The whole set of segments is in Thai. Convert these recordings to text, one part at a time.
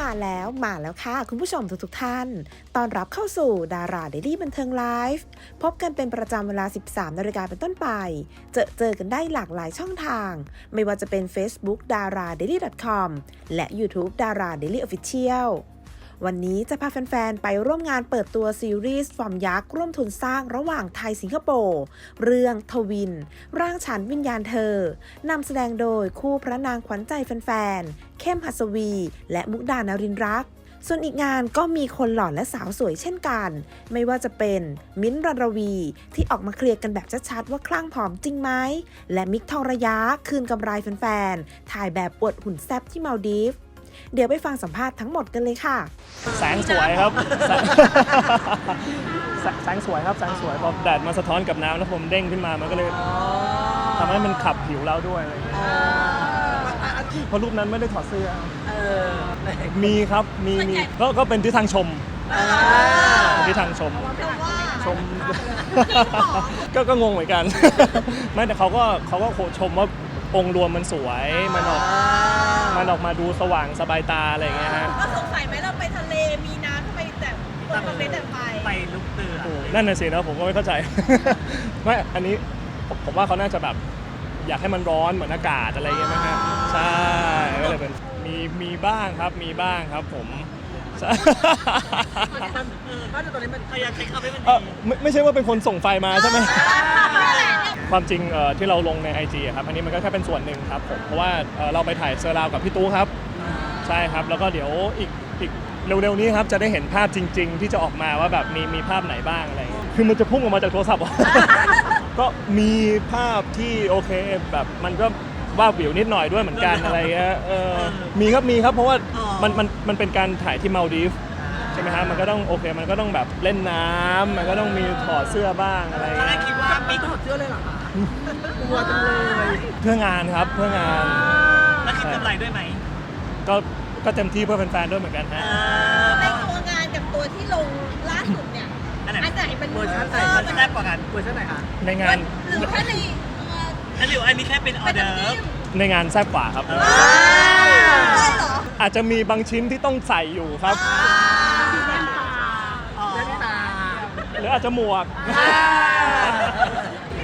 มาแล้วมาแล้วค่ะ คุณผู้ชมทุกทท่าน ตอนรับเข้าสู่ดาราเดลี่บันเทิงไลฟ์พบกันเป็นประจำเวลา 13นาฬิกาเป็นต้นไป เจอเจอกันได้หลากหลายช่องทาง ไม่ว่าจะเป็น Facebook d a r a d a i l y c o m และ YouTube d a r a Daily Official วันนี้จะพาแฟน ๆ ไปร่วมงานเปิดตัวซีรีส์ฟอร์มยักษ์ ร่วมทุนสร้างระหว่างไทยสิงคโปร์เรื่องทวิน ร่างฉันวิญญาณเธอนำแสดงโดยคู่พระนางขวัญใจแฟน ๆ เข้มหัสวี และมุกดานารินรัก ส่วนอีกงานก็มีคนหล่อและสาวสวยเช่นกัน ไม่ว่าจะเป็นมิ้นท์รรวีที่ออกมาเคลียร์กันแบบชัดๆว่าคลั่งผอมจริงไหม และมิกทองระยะคืนกำไรแฟนๆถ่ายแบบอวดหุ่นแซ่บที่มาลดีฟ เดี๋ยวไปฟังสัมภาษณ์ทั้งหมดกันเลยค่ะ แสงสวยครับ แสงแสแสงสวยครับแสงสวยพอแดดมาสะท้อนกับน้ำแล้วผมเด้งขึ้นมามันก็เลยทำให้มันขับผิวเราด้วยอะไรอย่างเงี้ยเพราะรูปนั้นไม่ได้ถอดเสื้อเออไหนมีครับมีมีก็ก็เป็นที่ทางชมเป็นที่ทางชมชมก็ก็งงเหมือนกัน ไม่แต่เขาก็เขาก็ชมว่าองค์รวมมันสวยมันออก มันออกมาดูสว่างสบายตาอะไรอย่างเงี้ยฮะก็สงสัยไหมเราไปทะเลมีน้ำทำไมแต่คนคอมเมนต์แต่ไปไปลุกเตือโอ้นั่นน่ะสินะผมก็ไม่เข้าใจ ไม่อันนี้ผมผมว่าเขาน่าจะแบบ อยากให้มันร้อนเหมือนอากาศอะไรอย่างเงี้ยนะฮะใช่ก็เลยเป็นมีมีบ้างครับมีบ้างครับผมใช่ มันเออถ้าตอนนี้มันพยายามใช้คำให้มันเออไม่ไม่ใช่ว่าเป็นคนส่งไฟล์มาใช่ไหม ความจริงเอ่อที่เราลงใน IG อะครับอันนี้มันก็แค่เป็นส่วนหนึ่งครับผมเพราะว่าเอ่อเราไปถ่ายเซอร์ราวกับพี่ตู้ครับ ใช่ครับ แล้วก็เดี๋ยวอีกอีกเร็วๆนี้ครับจะได้เห็นภาพจริง ๆ ที่จะออกมาว่าแบบมีมีภาพไหนบ้างอะไรอย่างเงี้ยคือมันจะพุ่งออกมาจากโทรศัพท์ก็มีภาพที่โอเคแบบมันก็ ว่าบวิวนิดหน่อยด้วยเหมือนกันอะไรเงี้ยเออมีครับมีครับเพราะว่ามันมันมันเป็นการถ่ายที่มาลดีฟใช่ไหมฮะมันก็ต้องโอเคมันก็ต้องแบบเล่นน้ำมันก็ต้องมีถอดเสื้อบ้างอะไรตอนแรเงี้กยคิดว่ามีถอดเสื้อเลยเหรอคะกลัวจังเลยเพื่องานครับเพื่องาน แล้วคิดกำไรด้วยไหมก็ก็เต็มที่เพื่อแฟนๆด้วยเหมือนกันฮะในตัวงานกับตัวที่ลงล่าสุดเนี่ย อันไหนอันไหนเป็นเวอร์ชันไหนเออเวอร์ชันแรกกว่ากันเวอร์ชันไหนคะในงาน หรือแค่ใน เอ่ออันนี้อันนี้แค่เป็นออเป็นเดอน้ำจิ้ร์มในงานแซ่บกว่าครับใช่เหรออาจจะมีบางชิ้นที่ต้องใส่อยู่ครับอ๋อตาหรืออาจจะหมวก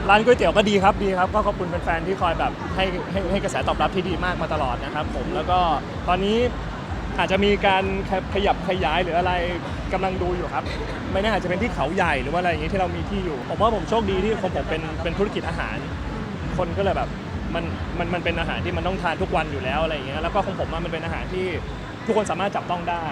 ร้านก๋วยเตี๋ยวก็ดีครับดีครับ ก็ขอบคุณแฟนๆที่คอยแบบให้ให้ให้กระแสตอบรับที่ดีมากมาตลอดนะครับผมแล้วก็ตอนนี้อาจจะมีการขยับขยายหรืออะไรกำลังดูอยู่ครับ ไม่แน่อาจจะเป็นที่เขาใหญ่หรือว่าอะไรอย่างนี้ที่เรามีที่อยู่ ผมว่าผมโชคดีที่ของผมเป็นเป็นธุรกิจอาหาร คนก็เลยแบบมันมันมันเป็นอาหารที่มันต้องทานทุกวันอยู่แล้วอะไรอย่างเงี้ยแล้วก็ของผมอะมันเป็นอาหารที่ทุกคนสามารถจับต้องได้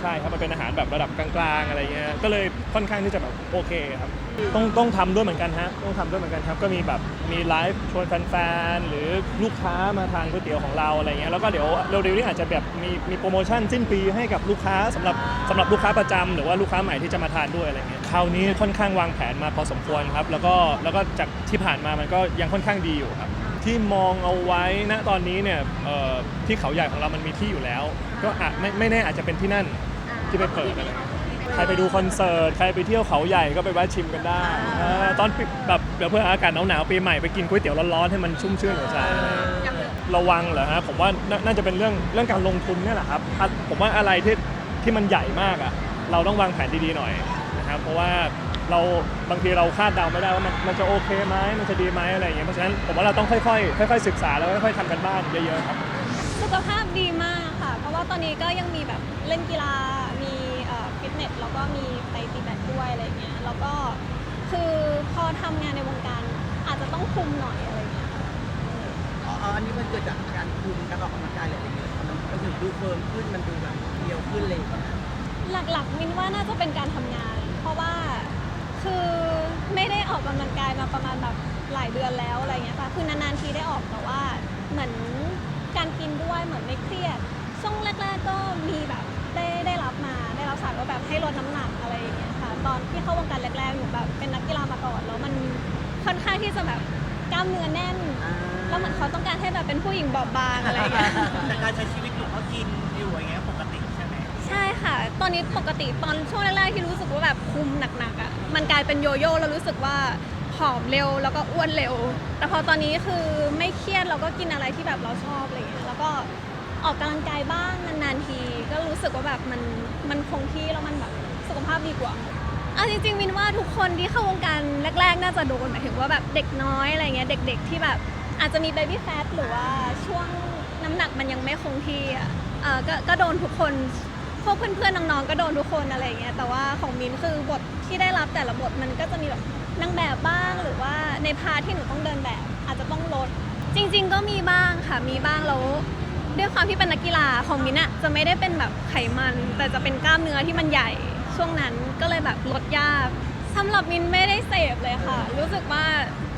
ใช่ครับมันเป็นอาหารแบบระดับกลางๆอะไรเงี้ยก็เลยค่อนข้างที่จะแบบโอเคครับต้องต้องทำด้วยเหมือนกันฮะต้องทำด้วยเหมือนกันครับก็มีแบบมีไลฟ์ชวนแฟนๆหรือลูกค้ามาทานก๋วยเตี๋ยวของเราอะไรเงี้ยแล้วก็เดี๋ยวเร็วๆนี้อาจจะแบบมีมีโปรโมชั่นสิ้นปีให้กับลูกค้าสำหรับสำหรับลูกค้าประจำหรือว่าลูกค้าใหม่ที่จะมาทานด้วยอะไรเงี้ยคราวนี้ค่อนข้างวางแผนมาพอสมควรครับ แล้วก็แล้วก็จากที่ผ่านมามันก็ยังค่อนข้างดีอยู่ครับ ที่มองเอาไว้ณตอนนี้เนี่ยเอ่อที่เขาใหญ่ของเรามันมีที่อยู่แล้ว ก็อาจไม่ไม่แน่อาจจะเป็นที่นั่น ที่ไปเปิดอะไรเงี้ยใครไปดูคอนเสิร์ต ใครไปเที่ยวเขาใหญ่ก็ไปแวะชิมกันได้เออตอนปิดแบบเดี๋ยวเพื่ออากาศหนาวๆปีใหม่ไปกินก๋วยเตี๋ยวร้อนๆให้มันชุ่มชื่นหัวใจอะไรเงี้ยระวังเหรอฮะผมว่าน่าน่าจะเป็นเรื่องเรื่องการลงทุนเนี่ยแหละครับอะผมว่าอะไรที่ที่มันใหญ่มากอะเราต้องวางแผนดีๆหน่อยนะครับเพราะว่าเราบางทีเราคาดเดาไม่ได้ว่ามันมันจะโอเคไหมมันจะดีไหมอะไรอย่างเงี้ยเพราะฉะนั้นผมว่าเราต้องค่อยๆ ค่อย ๆ ศึกษาแล้วค่อยๆทำกันบ้านเยอะๆครับ สุขภาพดีมากค่ะ เพราะว่าตอนนี้ก็ยังมีแบบเล่นกีฬามีเอ่อ ฟิตเนสแล้วก็มีไปตีแบดด้วยอะไรเงี้ยแล้วก็คือพอทำงานในวงการอาจจะต้องคุมหน่อยอะไรเงี้ยค่ะอ๋ออันนี้มันเกิดจากการคุมการออกกำลังกายอะไรอย่างเงี้ยมันมันถึงดูเฟิร์มขึ้นมันดูแบบเดียวขึ้นเลยหลักๆมินว่าน่าจะเป็นการทำงาน เพราะว่าคือไม่ได้ออกกำลังกายมาประมาณแบบหลายเดือนแล้วอะไรเงี้ยค่ะคือนานๆทีได้ออกแต่ว่าเหมือนการกินด้วยเหมือนไม่เครียดช่วงแรกๆก็มีแบบได้ได้รับมา ได้รับสารว่าแบบให้ลดน้ำหนักอะไรอย่างเงี้ยค่ะ ตอนที่เข้าวงการแรกๆหนูแบบเป็นนักกีฬามาก่อนแล้วมันค่อนข้างที่จะแบบกล้ามเนื้อแน่น แล้วเหมือนเขาต้องการให้แบบเป็นผู้หญิงบอบบางอะไรอย่างเงี้ย แต่การใช้ชีวิตอยู่เขากินอยู่อย่างเงี้ยปกติใช่ไหมใช่ค่ะ ตอนนี้ปกติตอนช่วงแรกๆที่รู้สึกว่าแบบคุมหนักๆอะ มันกลายเป็นโยโย่แล้วรู้สึกว่าผอมเร็วแล้วก็อ้วนเร็ว แต่พอตอนนี้คือไม่เครียดเราก็กินอะไรที่แบบเราชอบอะไรเงี้ย แล้วก็ออกกำลังกายบ้างนานๆที ก็รู้สึกว่าแบบมันมันคงที่แล้วมันแบบสุขภาพดีกว่าอาจริงๆมินว่าทุกคนที่เข้าวงการแรก ๆ น่าจะโดนหมายถึงว่าแบบเด็กน้อยอะไรเงี้ยเด็ก ๆ ที่แบบอาจจะมีเบบี้แฟตหรือว่าช่วงน้ำหนักมันยังไม่คงที่อะเออก็ก็โดนทุกคนพวกเพื่อนๆน้องๆก็โดนทุกคนอะไรเงี้ยแต่ว่าของมินคือบทที่ได้รับแต่ละบทมันก็จะมีแบบนางแบบบ้างหรือว่าในพาที่หนูต้องเดินแบบ อาจจะต้องลดจริง ๆ ก็มีบ้างค่ะมีบ้างแล้ว ด้วยความที่เป็นนักกีฬาของมินอะจะไม่ได้เป็นแบบไขมัน แต่จะเป็นกล้ามเนื้อที่มันใหญ่ช่วงนั้นก็เลยแบบลดยากสำหรับมินไม่ได้เสพเลยค่ะ รู้สึกว่า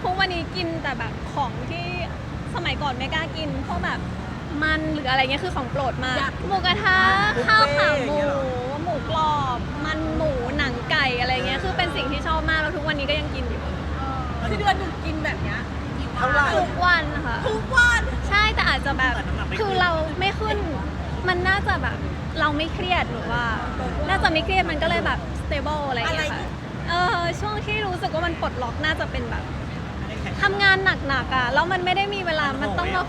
ทุกวันนี้กินแต่แบบของที่สมัยก่อนไม่กล้ากินพวกแบบมันหรืออะไรเงี้ยคือของโปรดมากหมูกระทะข้าวขาหมู หมูกรอบ มันหมูหนังไก่อะไรเงี้ยคือเป็นสิ่งที่ชอบมากแล้วทุกวันนี้ก็ยังกินอยู่คือเดือนหนึ่งกินแบบเนี้ย เท่าไหร่ ทุกวันค่ะ ทุกวัน ใช่แต่อาจจะแบบคือเราไม่ขึ้น มันน่าจะแบบเราไม่เครียดหรือว่า น่าจะไม่เครียดมันก็เลยแบบ stable อะไรอย่างเงี้ยค่ะเออช่วงที่รู้สึกว่ามันปลดล็อกน่าจะเป็นแบบทำงานหนักๆอะแล้วมันไม่ได้มีเวลามันต้องมา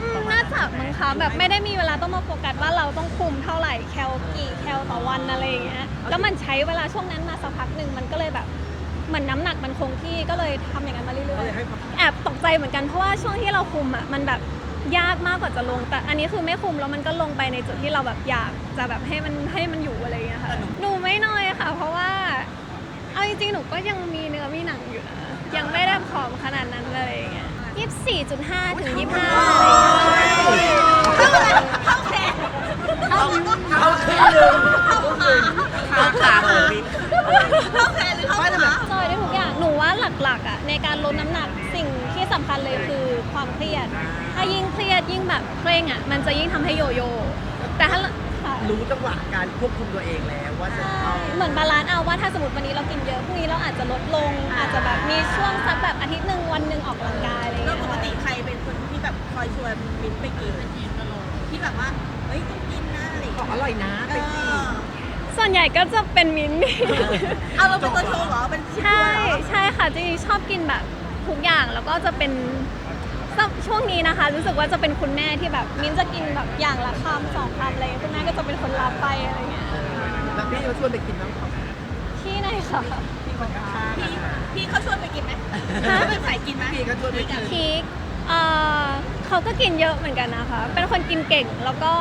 อืมน่าจะมั้งคะแบบไม่ได้มีเวลาต้องมาโฟกัสว่าเราต้องคุมเท่าไหร่แคลกี่แคลต่อวันอะไรอย่างเงี้ยแล้วมันใช้เวลาช่วงนั้นมาสักพักหนึ่งมันก็เลยแบบ เหมือนน้ำหนักมันคงที่ก็เลยทำอย่างนั้นมาเรื่ก็อยเลยๆให้ความแอบตกใจเหมือนกันเพราะว่าช่วงที่เราคุมอะมันแบบยากมากกว่าจะลง แต่อันนี้คือไม่คุมแล้วมันก็ลงไปในจุดที่เราแบบอยากจะแบบให้มันให้มันอยู่อะไรอย่างเงี้ยค่ะหนูไม่น้อยค่ะ เพราะว่าเอาจริงๆหนูก็ยังมีเนื้อมีหนังอยู่นะยังไม่ได้ผอมขนาดนั้นเลยอย่างเงี้ยยี่สิบสี่จุดห้าถึงยี่สิบห้าอะไรอย่างเงี้ย เข้าแขนเอาเอาขึ้นหนึ่งขาขาของมิ้น เข้าแขนหรือเข้าไม่แต่แบขาบจอยได้ทุกอย่าง หนูว่าหลักๆอะในการลดน้ำหนักสิ่งที่สำคัญเลยคือความเครียด ถ้ายิ่งเครียดยิ่งแบบเคร่งอะมันจะยิ่งทำให้โยโย่ แต่ถ้าค่ะรู้จังหวะการควบคุมตัวเองแล้วว่าจะใช่เอาเหมือนบาลานซ์เอาว่าถ้าสมมติวันนี้เรากินเยอะพรุ่งนี้เราอาจจะลดลง อาจจะแบบมีช่วงสักแบบอาทิตย์หนึ่งวันหนึ่งออกกำลังกายอะไรอย่างแล้เงี้วยปกติใครเป็นคนที่แบบคอยชวนมินไปกินที่แบบว่า เฮ้ยต้องกินนะอะไรอย่างของเงี้ยอร่อยนะเอไปสิอ ส่วนใหญ่ก็จะเป็นมิ้นท์ เอาเราเป็นตัวโชว์เหรอเป็นชิมใช่เหรอ ใช่ค่ะจริงๆชอบกินแบบทุกอย่างแล้วก็จะเป็นช่วงนี้นะคะ รู้สึกว่าจะเป็นคุณแม่ที่แบบมิ้นท์จะกินแบบอย่างละคำสองคำอะไรอย่างเงี้ยคุณแม่ก็จะเป็นคนรับไปอะไรเงี้ยแล้วพี่เขาชวนไปกินน้ำของที่ไหนคะพี่คนข้างๆพี่อะพี่เขาชวนไปกินไหมฮะเขาเป็นสายกินไหมพี่เขาชวนไปกินพีคเอ่อเขาก็กินเยอะเหมือนกันนะคะ เป็นคนกินเก่งแล้วก็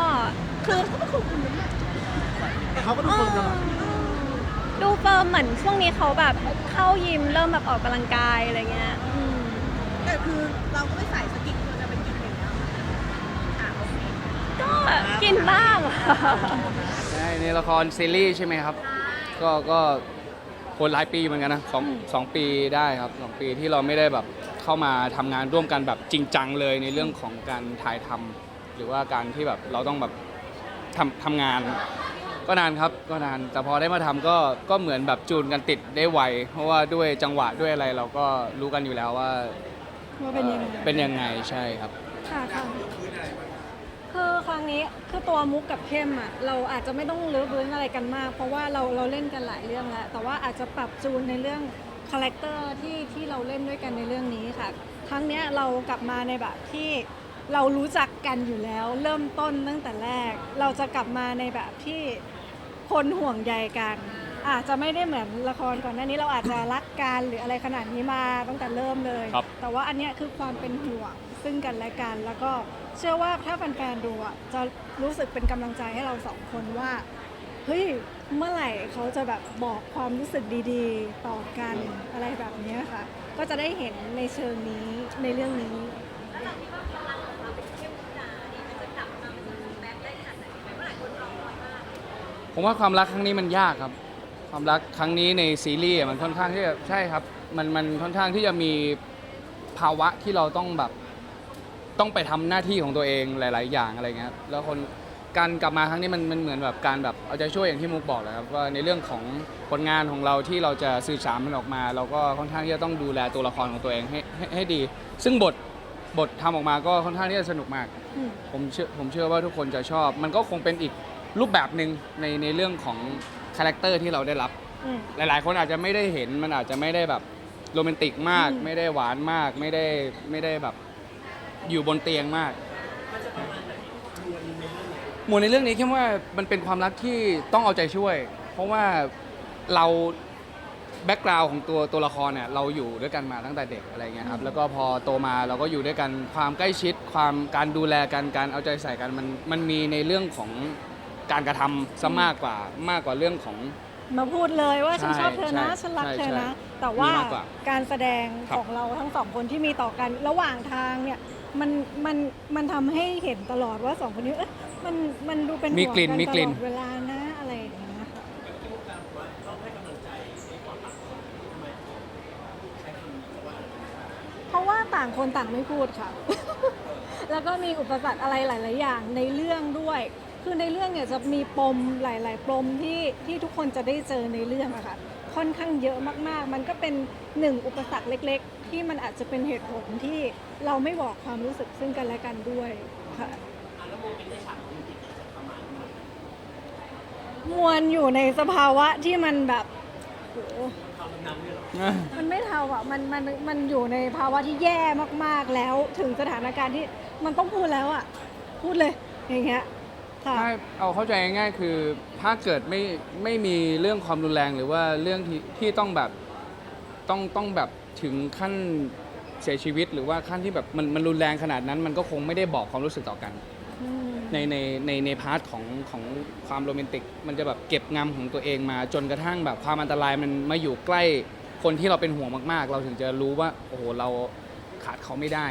คือแต่เขาก็ดูคนตลอดดูเฟิร์มเหมือนช่วงนี้เขาแบบเข้ายิมเริ่มแบบออกกำลังกายอะไรเงี้ยอืมแต่คือเราก็ไม่สายสกินชวนจะไปกินอย่างเงี้ยอะโอเคก็กินบ้างค่ะใช่ในละครซีรีส์ใช่ไหมครับ ก็ก็คนหลายปีเหมือนกันนะสองสองปีได้ครับสองปีที่เราไม่ได้แบบเข้ามาทำงานร่วมกันแบบจริงจังเลยในเรื่องของการถ่ายทำหรือว่าการที่แบบเราต้องแบบทำทำงาน ก็นานครับก็นานแต่พอได้มาทำก็ก็เหมือนแบบจูนกันติดได้ไวเพราะว่าด้วยจังหวะด้วยอะไรเราก็รู้กันอยู่แล้วว่าว่าเป็นยังไงอ่อเป็นยังไงใช่ครับ ค่ะค่ะคือครั้งนี้คือตัวมุกกับเข้มอะเราอาจจะไม่ต้องเลือกเลื้นอะไรกันมาก เพราะว่าเราเราเล่นกันหลายเรื่องแล้วแต่ว่าอาจจะปรับจูนในเรื่องคาแรคเตอร์ที่ที่เราเล่นด้วยกันในเรื่องนี้ค่ะครั้งเนี้ยเรากลับมาในแบบที่เรารู้จักกันอยู่แล้ว เริ่มต้นตั้งแต่แรก เราจะกลับมาในแบบที่ คนห่วงใยกัน อาจจะไม่ได้เหมือนละครก่อนหน้านี้เราอาจจะรักกันหรืออะไรขนาดนี้มาตั้งแต่เริ่มเลย ครับ แต่ว่าอันเนี้ยคือความเป็นห่วงซึ่งกันและกัน แล้วก็เชื่อว่าถ้าแฟนๆดูอะจะรู้สึกเป็นกำลังใจให้เราสองคนว่า เฮ้ย เมื่อไหร่เขาจะแบบบอกความรู้สึกดีๆ ต่อกันอะไรแบบเนี้ยค่ะ ก็จะได้เห็นในเชิงนี้ในเรื่องนี้ ผมว่าความรักครั้งนี้มันยากครับ ความรักครั้งนี้ในซีรีส์อะมันค่อนข้างที่จะใช่ครับมันมันค่อนข้างที่จะมีภาวะที่เราต้องแบบต้องไปทำหน้าที่ของตัวเองหลาย ๆ อย่างอะไรเงี้ยครับแล้วคนการกลับมาครั้งนี้มันมันเหมือนแบบการแบบเอาใจช่วยอย่างที่มุกบอกแหละครับว่าในเรื่องของผลงานของเราที่เราจะสื่อสารมันออกมา เราก็ค่อนข้างที่จะต้องดูแลตัวละครของตัวเองให้ให้ให้ดี ซึ่งบทบททำออกมาก็ค่อนข้างที่จะสนุกมากอืมผมเชื่อผมเชื่อว่าทุกคนจะชอบ มันก็คงเป็นอีก รูปแบบหนึ่งในในเรื่องของคาแรคเตอร์ที่เราได้รับ อืม หลาย ๆ คนอาจจะไม่ได้เห็นมันอาจจะไม่ได้แบบโรแมนติกมาก อืม ไม่ได้หวานมาก ไม่ได้ไม่ได้แบบอยู่บนเตียงมากหมวดในเรื่องนี้คิดว่ามันเป็นความรักที่ต้องเอาใจช่วย เพราะว่าเราแบ็กกราวน์ของตัวตัวละครเนี่ยเราอยู่ด้วยกันมาตั้งแต่เด็กอะไรเงี้ยครับแล้วก็พอโตมาเราก็อยู่ด้วยกันความใกล้ชิด ความการดูแลกันการเอาใจใส่กันมันมันมีในเรื่องของ การกระทำซะมากกว่ามากกว่าเรื่องของ มาพูดเลยว่าฉันใช่ชอบเธอนะ ใช่ฉันรักใช่เธอนะใช่แต่ว่ามีมากกว่าการแสดงครับ ของเราทั้งสองคนที่มีต่อกันระหว่างทางเนี่ยมันมันมันทำให้เห็นตลอดว่าสองคนนี้เอ๊ะมันมันดูเป็นมีห่วงกลิ่นกันมีตกลิ่ลนอดเวลานะอะไรอย่างเงี้ยค่ะเพราะว่าต่างคนต่างไม่พูดค่ะ แล้วก็มีอุปสรรคอะไรหลาย ๆ อย่างในเรื่องด้วย คือในเรื่องเนี่ยจะมีปมหลาย ๆ ปมที่ที่ทุกคนจะได้เจอในเรื่องอะค่ะค่อนข้างเยอะมากๆ มันก็เป็นหนึ่งอุปสรรคเล็ก ๆ ที่มันอาจจะเป็นเหตุผลที่เราไม่บอกความรู้สึกซึ่งกันและกันด้วยค่ะมวลอยู่ในสภาวะที่มันแบบโหมันไม่เท่าอะมันมันมันอยู่ในภาวะที่แย่มากๆแล้ว ถึงสถานการณ์ที่มันต้องพูดแล้วอะ พูดเลยอย่างเงี้ย ค่ะ ถ้าเอาเข้าใจง่ายๆคือถ้าเกิดไม่ไม่มีเรื่องความรุนแรงหรือว่าเรื่องที่ที่ต้องแบบต้องต้องแบบถึงขั้นเสียชีวิต หรือว่าขั้นที่แบบมันมันรุนแรงขนาดนั้น มันก็คงไม่ได้บอกความรู้สึกต่อกัน อืมในในในในพาร์ทของของความโรแมนติก มันจะแบบเก็บงำของตัวเองมา จนกระทั่งแบบความอันตรายมันมาอยู่ใกล้คนที่เราเป็นห่วงมากๆ เราถึงจะรู้ว่า โอ้โหเราขาดเขาไม่ได้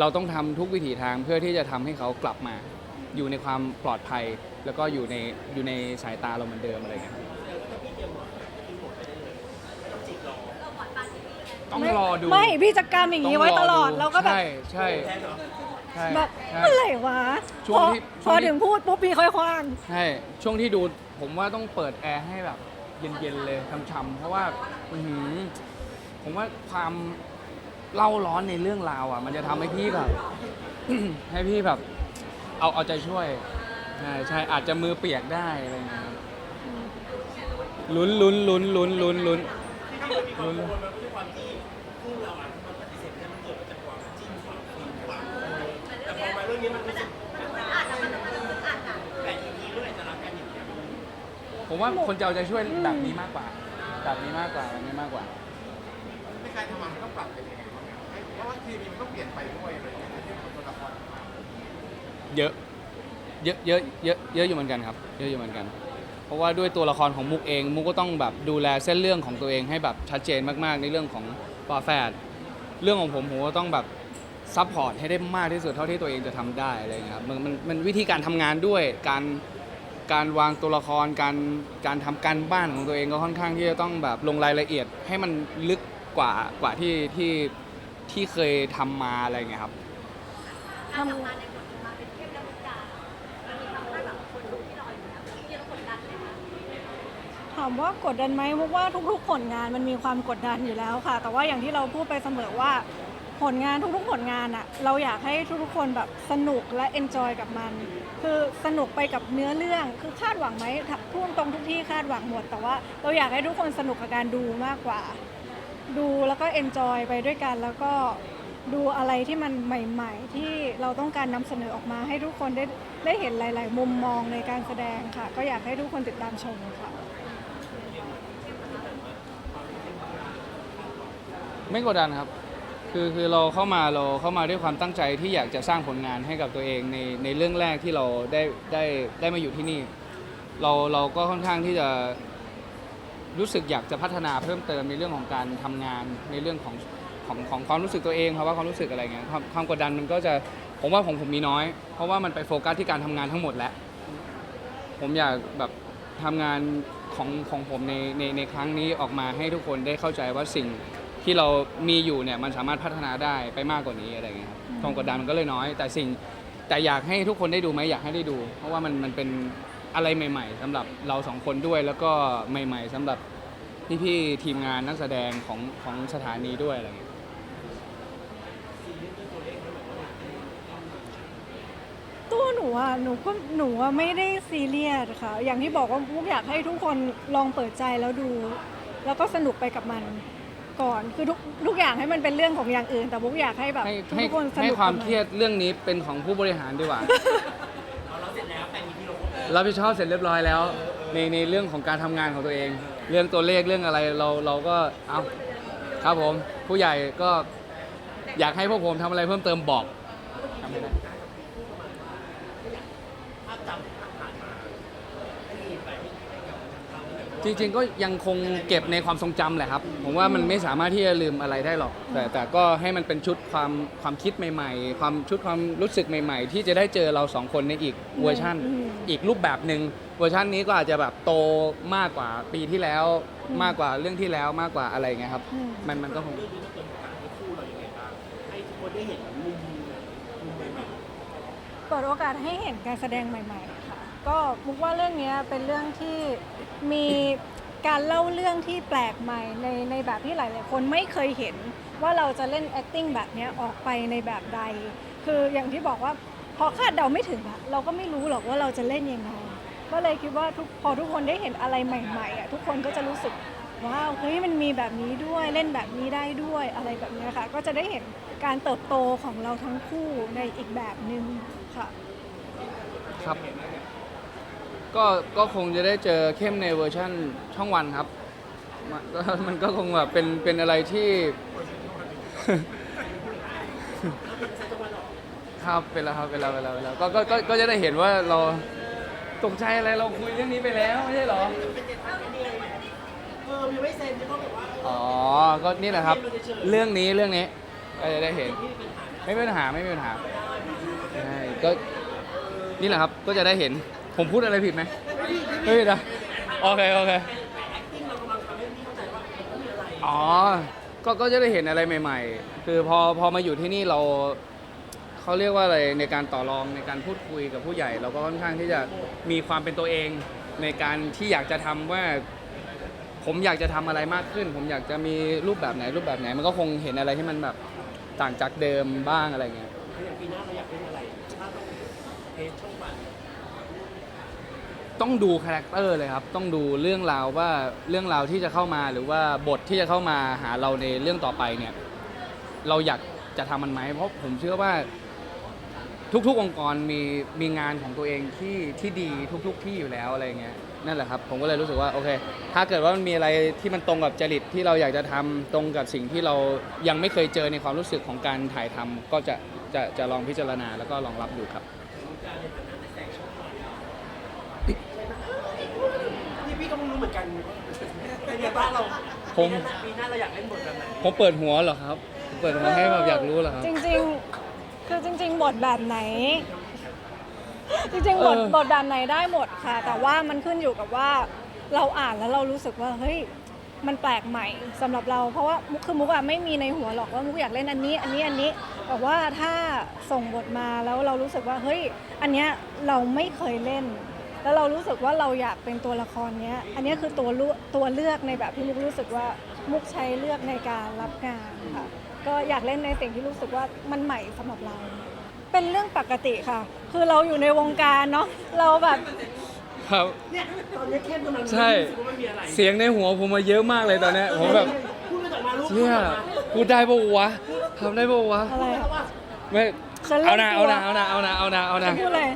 เราต้องทำทุกวิถีทางเพื่อที่จะทำให้เขากลับมา อยู่ในความปลอดภัย แล้วก็อยู่ในอยู่ในสายตาเราเหมือนเดิมอะไรเงี้ยครับต้องรอดูไม่พี่จะกำอย่างนี้ไว้ตลอดงรแล้วก็แบบใช่ใช่ใช่แบบใช่อะไรวะช่พวงอที่พช่วองที่ถึงพูดปุ๊บพี่ค่อยคว้างใช่ช่วงที่ดูผมว่าต้องเปิดแอร์ให้แบบเย็นๆเลยช่ำๆเพราะว่าอื้อหือผมว่าความเล่าร้อนในเรื่องราวอะ มันจะทำให้พี่แบบให้พี่แบบ เอาเอาใจช่วยใช่ใช่อาจจะมือเปียกได้อะไรเงี้ยครับลุ้นลุ้นลุ้นลุ้นลุ้นลุ้นลุ้นผมว่าคนจะเอาใจช่วยแบบนี้มากกว่า แบบนี้มากกว่าแบบนี้มากกว่า ในการทำงานมันต้องปรับเป็นยังไงบ้างครับเพราะว่าเคมีมันก็เปลี่ยนไปด้วยอะไรอย่างเงี้ยที่เป็นตัวละครมา เยอะเยอะเยอะเยอะเยอะอยู่เหมือนกันครับ เยอะอยู่เหมือนกัน เพราะว่าด้วยตัวละครของมุกเอง มุกก็ต้องแบบดูแลเส้นเรื่องของตัวเองให้แบบชัดเจนมากๆ ในเรื่องของปาแฝดเรื่องของผมผมก็ต้องแบบซัพพอร์ตให้ได้มากที่สุดเท่าที่ตัวเองจะทำได้อะไรอย่างเงี้ยครับมันมันมันวิธีการทำงานด้วยการการวางตัวละครการการทำการบ้านของตัวเองก็ค่อนข้างที่จะต้องแบบลงรายละเอียดให้มันลึกกว่ากว่าที่ที่ที่เคยทำมาอะไรอย่างเงี้ยครับ ทำถามว่ากดดันไหมเพราะว่าทุกๆผลงานมันมีความกดดันอยู่แล้วค่ะ แต่ว่าอย่างที่เราพูดไปเสมอว่าผลงานทุกๆผลงานอะเราอยากให้ทุกๆคนแบบสนุกและเอนจอยกับมัน คือสนุกไปกับเนื้อเรื่องคือคาดหวังไหมถ้าพูดตรงทุกที่คาดหวังหมด แต่ว่าเราอยากให้ทุกคนสนุกกับการดูมากกว่า ดูแล้วก็เอนจอยไปด้วยกันแล้วก็ ดูอะไรที่มันใหม่ ๆ ที่เราต้องการนำเสนอออกมาให้ทุกคนได้ได้เห็นหลาย ๆ มุมมองในการแสดงค่ะ ก็อยากให้ทุกคนติดตามชมค่ะ ไม่กดดันครับ คือคือเราเข้ามาเราเข้ามาด้วยความตั้งใจที่อยากจะสร้างผลงานให้กับตัวเองในในเรื่องแรกที่เราได้ได้ได้มาอยู่ที่นี่ เราเราก็ค่อนข้างที่จะรู้สึกอยากจะพัฒนาเพิ่มเติมในเรื่องของการทำงานในเรื่องของ ของของความรู้สึกตัวเองภาวะความรู้สึกอะไรเงี้ยความความกดดันมันก็จะผมว่าของผมมีน้อย เพราะว่ามันไปโฟกัสที่การทำงานทั้งหมดแล้ว ผมอยากแบบทำงานของของผมในในในครั้งนี้ออกมาให้ทุกคนได้เข้าใจว่าสิ่งที่เรามีอยู่เนี่ยมันสามารถพัฒนาได้ไปมากกว่านี้อะไรเงี้ยครับความกดดันมันก็เลยน้อย แต่สิ่งแต่อยากให้ทุกคนได้ดูไหมอยากให้ได้ดู เพราะว่ามันมันเป็นอะไรใหม่ ๆสำหรับเราสองคนด้วยแล้วก็ใหม่ ๆสำหรับพี่ๆทีมงานนักแสดงของของสถานีด้วยอะไรเงี้ย ตัวหนู อะหนูก็หนูอะไม่ได้ซีเรียสค่ะ อย่างที่บอกว่ามุกอยากให้ทุกคนลองเปิดใจแล้วดู แล้วก็สนุกไปกับมันก่อน คือทุกทุกอย่างให้มันเป็นเรื่องของอย่างอื่น แต่มุกอยากให้แบบให้ทุให้กคนสให้นุกความกับนเครียดเรื่องนี้เป็นของผู้บริหารดีกว่ารับผิดชอบเสร็จเรียบร้อยแล้ว ในในเรื่องของการทำงานของตัวเอง เรื่องตัวเลขเรื่องอะไรเราเราก็เอาครับผม ผู้ใหญ่ก็อยากให้พวกผมทำอะไรเพิ่มเติมบอกทำไม่ได้ จริงๆก็ยังคงเก็บในความทรงจำแหละครับ ผมว่ามันไม่สามารถที่จะลืมอะไรได้หรอก แต่แต่ก็ให้มันเป็นชุดความความคิดใหม่ ๆ ความชุดความรู้สึกใหม่ ๆ ที่จะได้เจอเราสองคนในอีกเวอร์ชันอืมอีกรูปแบบหนึ่งเวอร์ชันนี้ก็อาจจะแบบโตมากกว่าปีที่แล้ว มากกว่าเรื่องที่แล้วมากกว่าอะไรเงี้ยครับ อืม มันมันก็คง เปิดโอกาสให้เห็นการแสดงใหม่ๆค่ะ ก็มุกว่าเรื่องเนี้ยเป็นเรื่องที่มีการเล่าเรื่องที่แปลกใหม่ในในแบบที่หลายๆคนไม่เคยเห็นว่าเราจะเล่น acting แบบเนี้ยออกไปในแบบใด คืออย่างที่บอกว่าพอคาดเดาไม่ถึงอะเราก็ไม่รู้หรอกว่าเราจะเล่นยังไง ก็เลยคิดว่าทุกพอทุกคนได้เห็นอะไรใหม่ๆอะทุกคนก็จะรู้สึกว้าวเฮ้ยมันมีแบบนี้ด้วยเล่นแบบนี้ได้ด้วยอะไรแบบนี้ค่ะ ก็จะได้เห็นการเติบโตของเราทั้งคู่ในอีกแบบหนึ่งค่ะครับ ก็ก็คงจะได้เจอเข้มในเวอร์ชั่นช่องวันครับมันก็มันก็คงแบบเป็นเป็นอะไรที่ ครับเป็นแล้วครับเป็นแล้วเป็นแล้วเป็นแล้วก็ก็ก็ก็จะได้เห็นว่าเราตกใจอะไรเราคุยเรื่องนี้ไปแล้วไม่ใช่เหรอเออยังไม่เซ็นก็แบบว่าอ๋อก็นี่แหละครับ เรื่องนี้เรื่องนี้ก็จะได้เห็น ไม่มีปัญหาไม่มีปัญหาใช่ก็นี่แหละครับก็จะได้เห็น ผมพูดอะไรผิดไหมไม่ผิดนะโอเคโอเคอ๋อ ก็ก็จะได้เห็นอะไรใหม่ ๆ คือพอพอมาอยู่ที่นี่เราเขาเรียกว่าอะไรในการต่อรองในการพูดคุยกับผู้ใหญ่ เราก็ค่อนข้างที่จะมีความเป็นตัวเองในการที่อยากจะทำว่า ผมอยากจะทำอะไรมากขึ้น ผมอยากจะมีรูปแบบไหนรูปแบบไหน มันก็คงเห็นอะไรที่มันแบบต่างจากเดิมบ้างอะไรเงี้ยอย่างปีหน้าเราอยากเล่นอะไรถ้าต้องเทสช่องวัน ต้องดูคาแรคเตอร์เลยครับ ต้องดูเรื่องราวว่าเรื่องราวที่จะเข้ามาหรือว่าบทที่จะเข้ามาหาเราในเรื่องต่อไปเนี่ย เราอยากจะทำมันไหมเพราะผมเชื่อว่าทุกๆองค์กรมีมีงานของตัวเองที่ที่ดีทุก ๆ ที่อยู่แล้วอะไรเงี้ยนั่นแหละครับผมก็เลยรู้สึกว่าโอเค ถ้าเกิดว่ามันมีอะไรที่มันตรงกับจริตที่เราอยากจะทำตรงกับสิ่งที่เรายังไม่เคยเจอในความรู้สึกของการถ่ายทำก็จะจะจะลองพิจารณาแล้วก็ลองรับดูครับ พี่พี่ก็ไม่รู้เหมือนกันเป็นไง บ้างเราผม ปีหน้าเราอยากเล่นบทแบบไหนผมเปิดหัวเหรอครับเปิดหัวให้แบบอยากรู้เหรอครับ จริงๆ คือจริง ๆ บทแบบไหน จริงๆ บทเออ บทแบบไหนได้หมดค่ะ แต่ว่ามันขึ้นอยู่กับว่าเราอ่านแล้วเรารู้สึกว่าเฮ้ยมันแปลกใหม่สำหรับเรา เพราะว่ามุกคือมุกอะไม่มีในหัวหรอกว่ามุกอยากเล่นอันนี้ อันนี้อันนี้แต่ว่าถ้าส่งบทมาแล้วเรารู้สึกว่าเฮ้ยอันเนี้ยเราไม่เคยเล่น แล้วเรารู้สึกว่าเราอยากเป็นตัวละครเนี้ย อันเนี้ยคือตัวเลือกตัวเลือกในแบบที่มุกรู้สึกว่ามุกใช้เลือกในการรับงานค่ะ ก็อยากเล่นในสิ่งที่รู้สึกว่ามันใหม่สำหรับเรา เป็นเรื่องปกติค่ะ คือเราอยู่ในวงการเนาะ เราแบบครับ เนี่ยตอนนี้เข้มกำลังใช่ รู้สึกว่ามันมีอะไรเสียงในหัวผมมาเยอะมากเลยตอนเนี้ยผมแบบพูดมาจากมาลูกเชี่ยพูดได้ปะวะทำได้ปะวะอะไรอะ ไม่ฉันเล่เอานนะตัเอาวนะเอานะเอานะเอานะเอานะ พูดเลย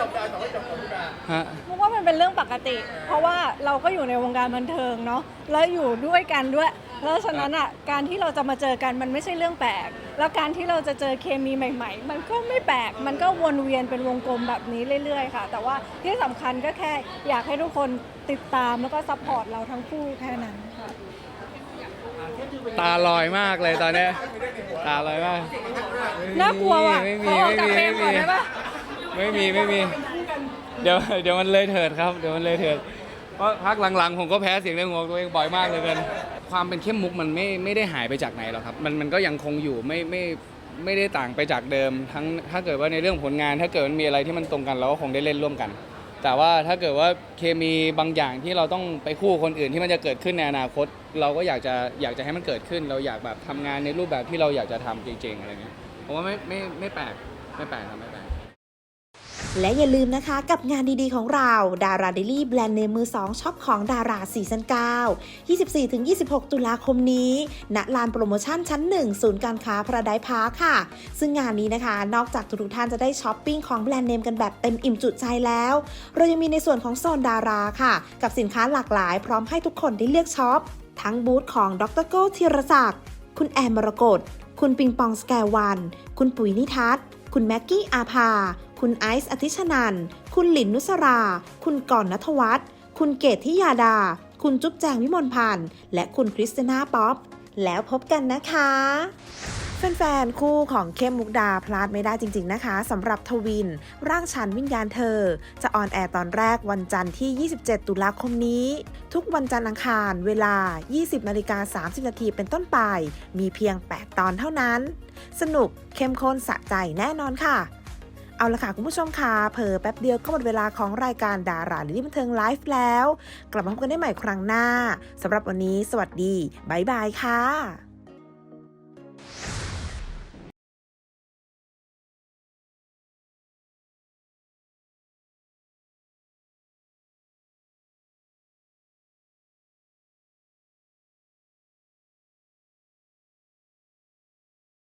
ไม่จบได้ต่อไม่จบของพี่นาฮะมุกว่ามันเป็นเรื่องปกติ เพราะว่าเราก็อยู่ในวงการบันเทิงเนาะแล้วอยู่ด้วยกันด้วยแล้วฉะนั้นอะการที่เราจะมาเจอกันมันไม่ใช่เรื่องแปลก แล้วการที่เราจะเจอเคมีใหม่ ๆ มันก็ไม่แปลก มันก็วนเวียนเป็นวงกลมแบบนี้เรื่อย ๆ ค่ะ แต่ว่าที่สำคัญก็แค่อยากให้ทุกคนติดตามแล้วก็ซัพพอร์ตเราทั้งคู่แค่นั้นค่ะ ตาลอยมากเลยตอนเนี้ยตาลอยมากน่ากลัวว่ะไม่มีขอออกไม่จากมีเฟรมก่อนได้ปะ ไม่มีไม่มี เดี๋ยวเดี๋ยวมันเลยเถิดครับเดี๋ยวมันเลยเถิด เพราะพักหลังๆ ผมก็แพ้เสียงในหัวตัวเองบ่อยมากเลยกัน ความเป็นเข้มมุกมันไม่ไม่ได้หายไปจากไหนหรอกครับ มันมันก็ยังคงอยู่ไม่ไม่ไม่ได้ต่างไปจากเดิม ทั้งถ้าเกิดว่าในเรื่องผลงาน ถ้าเกิดมันมีอะไรที่มันตรงกันเราก็คงได้เล่นร่วมกัน แต่ว่าถ้าเกิดว่าเคมีบางอย่างที่เราต้องไปคู่คนอื่นที่มันจะเกิดขึ้นในอนาคต เราก็อยากจะอยากจะให้มันเกิดขึ้น เราอยากแบบทำงานในรูปแบบที่เราอยากจะทำจริงๆอะไรเงี้ยผมว่าไม่ไม่ไม่แปลกไม่แปลกครับ และอย่าลืมนะคะกับงานดีๆของเราดาราเดลี่แบรนด์เนมมือ 2ช็อปของดาราซีซั่น9 24-26 ตุลาคมนี้ณลานโปรโมชั่นชั้น 1 ศูนย์การค้าพระไดพาร์ค่ะ ซึ่งงานนี้นะคะ นอกจากทุกท่านจะได้ช้อปปิ้งของแบรนด์เนมกันแบบเต็มอิ่มจุใจแล้ว เรายังมีในส่วนของโซนดาราค่ะ กับสินค้าหลากหลาย พร้อมให้ทุกคนได้เลือกช็อปทั้งบูธของดรโก้ธีรศักดิ์คุณแอมมรกตคุณปิงปองสแกวัน คุณปุ๋ยนิทัศน์คุณแม็กกี้อาภา คุณไอซ์อธิชนัน คุณหลินนุสรา คุณก่อนนัทวัฒน์ คุณเกตทิยาดา คุณจุ๊บแจงวิมลพันธ์ และคุณคริสติน่าป๊อป แล้วพบกันนะคะแฟนๆ คู่ของเข้มมุกดาพลาดไม่ได้จริงๆนะคะสำหรับทวิน ร่างฉันวิญญาณเธอ จะออนแอร์ตอนแรกวันจันทร์ที่ 27 ตุลาคมนี้ ทุกวันจันทร์อังคารเวลา 20นาฬิกา30 นาทีเป็นต้นไป มีเพียง 8 ตอนเท่านั้น สนุกเข้มข้นสะใจแน่นอนค่ะ เอาละค่ะคุณผู้ชมค่ะเผลอแป๊บเดียวก็หมดเวลาของรายการดาราลิลี่บันเทิงไลฟ์แล้ว กลับมาพบกันได้ใหม่ครั้งหน้าสำหรับวันนี้ สวัสดี บ๊ายบายค่ะ